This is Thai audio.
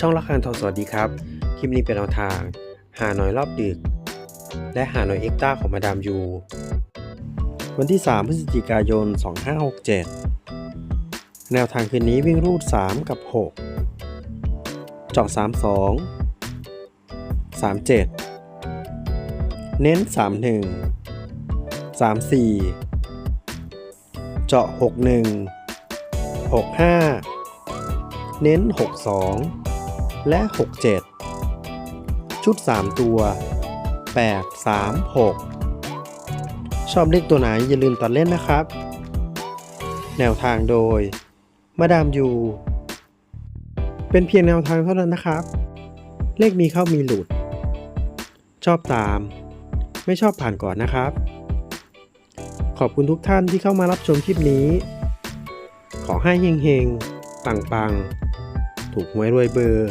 ช่องละครทองสวัสดีครับ คลิปนี้เป็นแนวทาง หาหน่อยรอบดึก และหาหน่อยเอ็กต้าของมาดามยู วันที่ 3 พฤศจิกายน 2567 แนวทางคืนนี้วิ่งรูด 3 กับ 6 เจาะ32 37 เน้น 31 34 เจาะ 61 65 เน้น 62 และ 67 ชุด 3 ตัว 8 3 6 ชอบเลขตัวไหนอย่าลืมตัดเล่นนะครับ แนวทางโดย มาดามยู เป็นเพียงแนวทางเท่านั้นนะครับ เลขมีเข้ามีหลุด ชอบตาม ไม่ชอบผ่านก่อนนะครับ ขอบคุณทุกท่านที่เข้ามารับชมคลิปนี้ ขอให้เฮงๆ ปังๆ ถูกหวยรวยเบอร์